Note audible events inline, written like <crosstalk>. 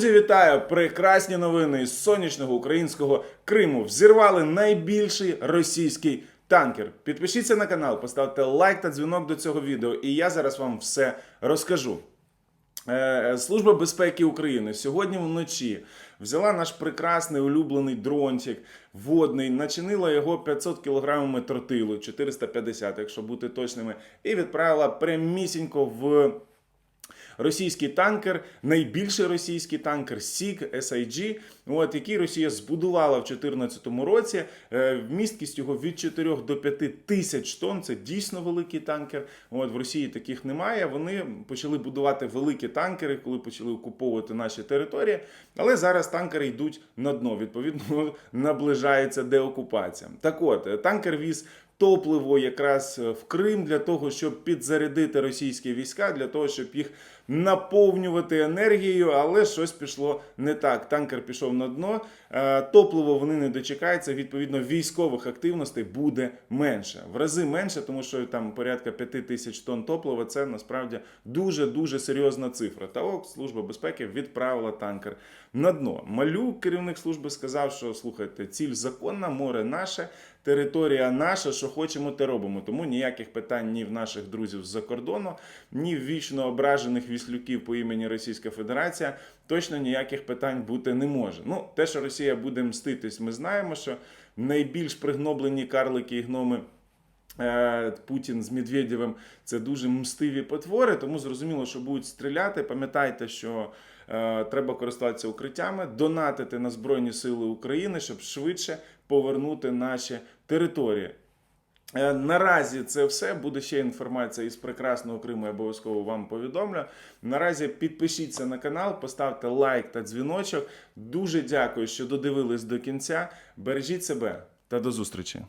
Друзі, вітаю! Прекрасні новини із сонячного українського Криму. Взірвали найбільший російський танкер. Підпишіться на канал, поставте лайк та дзвінок до цього відео, і я зараз вам все розкажу. Е, Служба безпеки України сьогодні вночі взяла наш прекрасний улюблений дрончик водний, начинила його 500 кілограмами тротилу, 450, якщо бути точними, і відправила прямісінько в російський танкер, найбільший російський танкер Сік SIG, от, який Росія збудувала в 2014 році. Е, Вмісткість його від 4 до 5 тисяч тонн. Це дійсно великий танкер. От, в Росії таких немає. Вони почали будувати великі танкери, коли почали окуповувати наші території. Але зараз танкери йдуть на дно. Відповідно, <laughs> наближається деокупація. Так от, е, танкер віз топливо якраз е, в Крим для того, щоб підзарядити російські війська, для того, щоб їх наповнювати енергією, але щось пішло не так. Танкер пішов на дно, е, топливо вони не дочекаються. Відповідно, військових активностей буде менше, в рази менше, тому що там порядка 5 тисяч тонн топлива. Це насправді дуже дуже серйозна цифра. Та ок, служба безпеки відправила танкер на дно. Малюк, керівник служби, сказав, що слухайте, ціль законна, море наше. Територія наша, що хочемо, те робимо. Тому ніяких питань ні в наших друзів з-за кордону, ні в вічно ображених віслюків по імені Російська Федерація точно ніяких питань бути не може. Ну, те, що Росія буде мститись, ми знаємо, що найбільш пригноблені карлики і гноми. е, Путін з Медведєвим це дуже мстиві потвори, тому зрозуміло, що будуть стріляти. Пам'ятайте, що е, треба користуватися укриттями, донатити на Збройні Сили України, щоб швидше повернути наші території. Е, Наразі це все. Буде ще інформація із прекрасного Криму. Я обов'язково вам повідомлю. Наразі підпишіться на канал, поставте лайк та дзвіночок. Дуже дякую, що додивились до кінця. Бережіть себе та до зустрічі.